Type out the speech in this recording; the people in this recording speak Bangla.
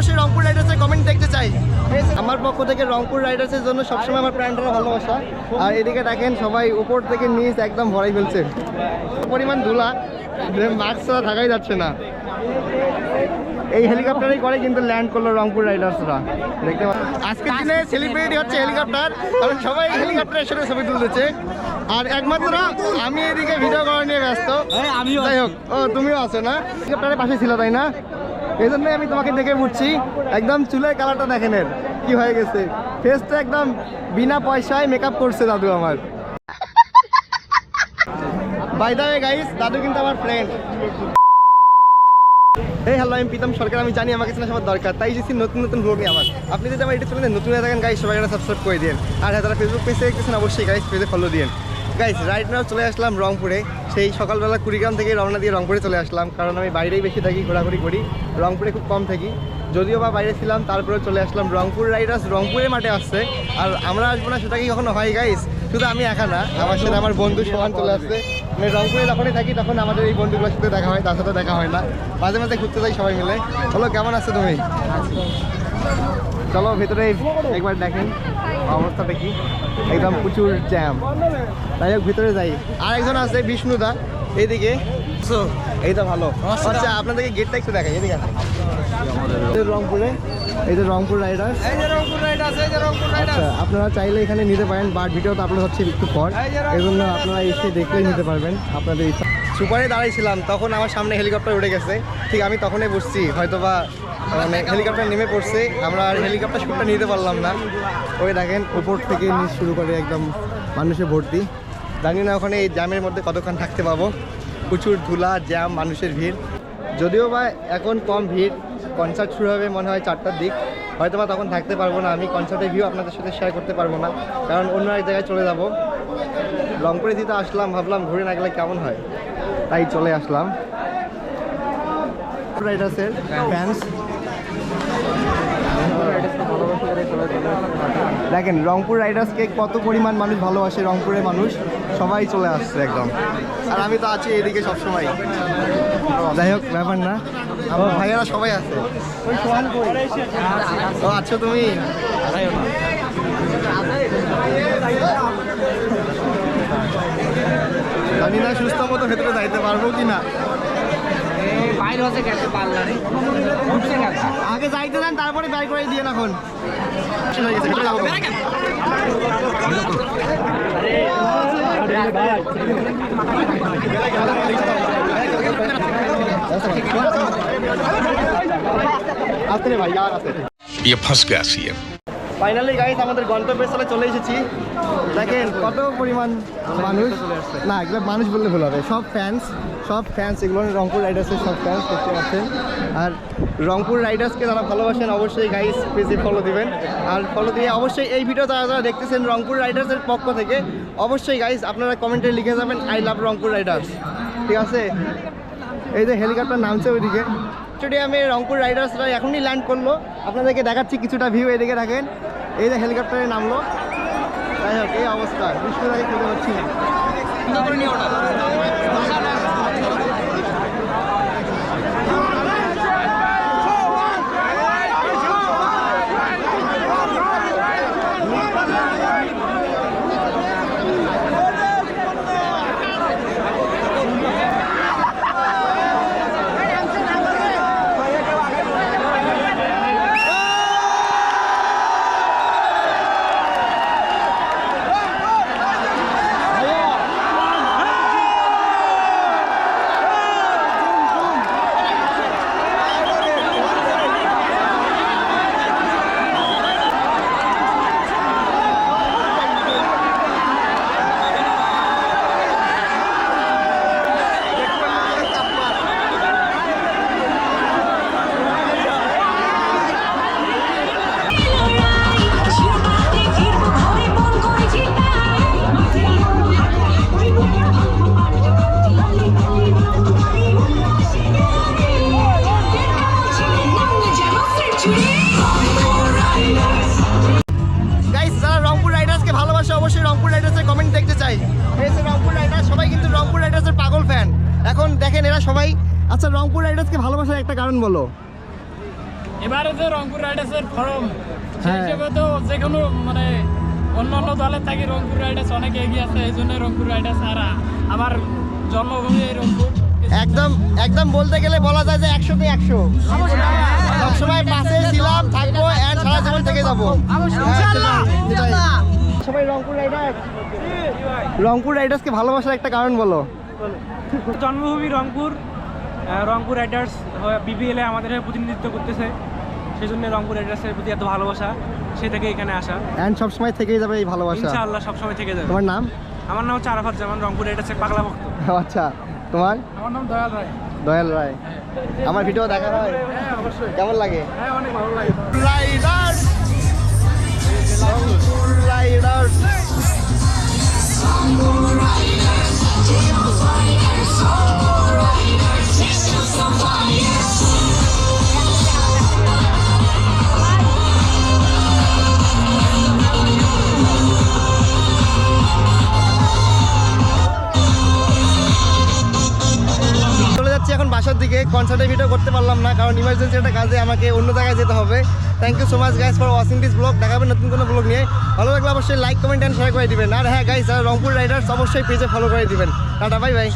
অবশ্যই রংপুর রাইডার্সের কমেন্ট দেখতে চাই। আমার পক্ষ থেকে রংপুর রাইডার্সের জন্য সবসময় আমার প্রাণটা ভালোবাসা। আর এদিকে দেখেন সবাই উপর থেকে নিচ একদম ভরাই ফেলছে। পরিমাণ ধুলা মাস্ক ছাড়া থাকাই যাচ্ছে না। এই হেলিকপ্টারেই করে কিন্তু ল্যান্ড করল রংপুর রাইডার্সরা দেখতে আজকের দিনে সেলিব্রিটি হচ্ছে হেলিকপ্টার কারণ সবাই হেলিকপ্টারের সাথে ছবি তুলতেছে। আর একমাত্র আমি এদিকে ভিডিও করা নিয়ে ব্যস্ত। যাই হোক ও তুমিও আছো না? হেলিকপ্টারের পাশে ছিল তাই না? এই জন্যই আমি তোমাকে দেখে বুঝছি। একদম চুলের কালারটা দেখেন কি হয়ে গেছে। ফেসটা একদম বিনা পয়সায় মেকআপ করছে দাদু আমার। বাই গাইস দাদু কিন্তু আমার ফ্রেন্ড এই হ্যালো, আমি প্রীতম সরকার, আমি জানি আমাকে সবার দরকার, তাই এসেছি নতুন নতুন ব্লগ নিয়ে আমার আপনি যদি আমার এটা চলে নতুন থাকেন গাইস সবাই সাবস্ক্রাইব করে দিন আর হ্যাঁ যারা ফেসবুক পেজে দেখতেছেন, অবশ্যই গাইস পেজে ফলো দিন গাইস রাইট নাও চলে আসলাম রংপুরে। সেই সকালবেলা কুড়িগ্রাম থেকে রওনা দিয়ে রংপুরে চলে আসলাম, কারণ আমি বাইরেই বেশি থাকি, ঘোরাঘুরি করি। রংপুরে খুব কম থাকি। যদিও বা বাইরে ছিলাম তারপরে চলে আসলাম। রংপুর রাইডার্স রংপুরের মাঠে আসছে, আর আমরা আসব না সেটা কি কখনো হয় গাইস শুধু আমি একা না, আমার সাথে আমার বন্ধু সমান চলে আসছে। আমি রংপুরে যখনই থাকি, তখন আমাদের এই বন্ধুগুলোর সাথে দেখা হয়, তার সাথে দেখা হয় না। মাঝে মাঝে ঘুরতে যাই সবাই মিলে। বলো, কেমন আছো তুমি? চলো ভেতরে একবার দেখেন অবস্থাটা কি একদম প্রচুর জ্যাম তাই হোক, ভিতরে যাই। আর একজন আছে, বিষ্ণুদা। এইদিকে। So, এই তো ভালো আচ্ছা আপনাদেরকে গেটটা একটু দেখাই এদিকে রংপুরে এই যে রংপুর রাইডার্স এই যে রংপুর রাইডার্স এই যে রংপুর আচ্ছা আপনারা চাইলে এখানে নিতে পারেন বাট ভিডিও তো আপলোড হচ্ছে একটু পর। এই জন্য আপনারা এসে দেখলেই নিতে পারবেন আপনাদের ইচ্ছা। সুপারে দাঁড়াইছিলাম তখন আমার সামনে হেলিকপ্টার উঠে গেছে। ঠিক আমি তখনই বসছি হয়তো বা মানে হেলিকপ্টার নেমে পড়ছে আমরা আর হেলিকপ্টার শুটটা নিতে পারলাম না। ওই দেখেন উপর থেকে শুরু করে একদম মানুষে ভর্তি। জানি না ওখানে এই জ্যামের মধ্যে কতক্ষণ থাকতে পাবো। প্রচুর ধুলা জ্যাম মানুষের ভিড়। যদিও বা এখন কম ভিড় কনসার্ট শুরু হবে মনে হয় চারটার দিক। হয়তো বা তখন থাকতে পারব না, আমি কনসার্টের ভিউ আপনাদের সাথে শেয়ার করতে পারব না। কারণ অন্য এক জায়গায় চলে যাব। রংপুরে দিতে আসলাম, ভাবলাম ঘুরে না গেলে কেমন হয়? তাই চলে আসলাম। রাইডার্সের ফ্যান্স দেখেন রংপুর রাইডার্সকে কত পরিমাণ মানুষ ভালোবাসে রংপুরের মানুষ সবাই চলে আসছে একদম। আর আমি তো আছি এদিকে সবসময়। যাই হোক ব্যাপার না। আমার ভাইয়েরা সবাই আছে? ও আছো তুমি? জানি না সুস্থ মতো ভেতরে যাইতে পারব কি না বাইরে হচ্ছে গেছে পার্লারে ঢুকছে গেছে আগে যাইতে দেন তারপরে বের করে দিয়ে এখন হয়ে গেছে, ভেতরে যাবো। আসতে রে ভাই আর আসতে ये फंस गया सीएम ফাইনালি গাইস আমাদের গন্তব্যস্থলে চলে এসেছি দেখেন কত পরিমাণ মানুষ না এগুলো মানুষ বললে ভুল হবে সব ফ্যান্স সব ফ্যান্স এগুলো রংপুর রাইডার্সের সব ফ্যান্স দেখতে পাচ্ছেন। আর রংপুর রাইডার্সকে যারা ভালোবাসেন, অবশ্যই গাইস পেজে ফলো দিবেন। আর ফলো দিয়ে অবশ্যই এই ভিডিও যারা যারা দেখতেছেন রংপুর রাইডার্সের পক্ষ থেকে, অবশ্যই গাইস আপনারা কমেন্টে লিখে যাবেন আই লাভ রংপুর রাইডার্স ঠিক আছে? এই যে হেলিকপ্টার নামছে ওইদিকে। স্টেডিয়ামে রংপুর রাইডার্সরা এখনই ল্যান্ড করল। আপনাদেরকে দেখাচ্ছি কিছুটা ভিউ এদিকে দেখেন। এই যে হেলিকপ্টারে নামলো। যাই হোক, এই অবস্থা। বিষ্ণুদাকে খুঁজে পাচ্ছি না। ভালোবাসে অবশ্যই রংপুর রাইডার্সের কমেন্ট দেখতে চাই। এই রংপুর রাইডার্স সবাই কিন্তু রংপুর রাইডার্সের পাগল ফ্যান এখন দেখেন এরা সবাই আচ্ছা রংপুর রাইডার্সকে ভালোবাসার একটা কারণ বলো। এবারে যে রংপুর রাইডার্সের ফরম। সেই হ্যাঁ। হিসেবে তো যে কোনো মানে অন্য অন্য দলের থাকি রংপুর রাইডার্স অনেক এগিয়ে আছে এই জন্য রংপুর রাইডার্স আর আমার জন্মভূমি এই রংপুর। একদম একদম বলতে গেলে বলা যায় যে একশো একশোতে একশো। সবসময় পাশে ছিলাম থাকব সারা জীবন থেকে যাব। সবাই রংপুর রাইডার্স রংপুর রাইডার্সকে ভালোবাসার একটা কারণ বলো। জন্মভূমি রংপুর রংপুর রাইডার্স বিপিএলে আমাদের প্রতিনিধিত্ব করতেছে। সেই জন্য রংপুর রাইডার্সের প্রতি এত ভালোবাসা সে থেকে এখানে আসা। অ্যান্ড সবসময় থেকেই যাবে এই ভালোবাসা। ইনশাআল্লাহ সবসময় থেকে যাবে। তোমার নাম? আমার নাম হচ্ছে আরাফাত জামান রংপুর রাইডার্সের পাগলা ভক্ত। আচ্ছা তোমার? আমার নাম দয়াল রায়। দয়াল রায়। আমার ভিডিও দেখা হয়। হ্যাঁ অবশ্যই। কেমন লাগে? হ্যাঁ অনেক ভালো লাগে। কনসার্টের ভিডিও করতে পারলাম না, কারণ ইমার্জেন্সি একটা কাজে আমাকে অন্য জায়গায় যেতে হবে। Thank you so much guys for watching this blog দেখাবেন নতুন কোনো ব্লগ নিয়ে। ভালো লাগলে অবশ্যই লাইক কমেন্ট অ্যান্ড শেয়ার করে দিবেন। আর হ্যাঁ গাইজ যারা রংপুর রাইডার্স অবশ্যই পেজে ফলো করে দিবেন। Tata bye bye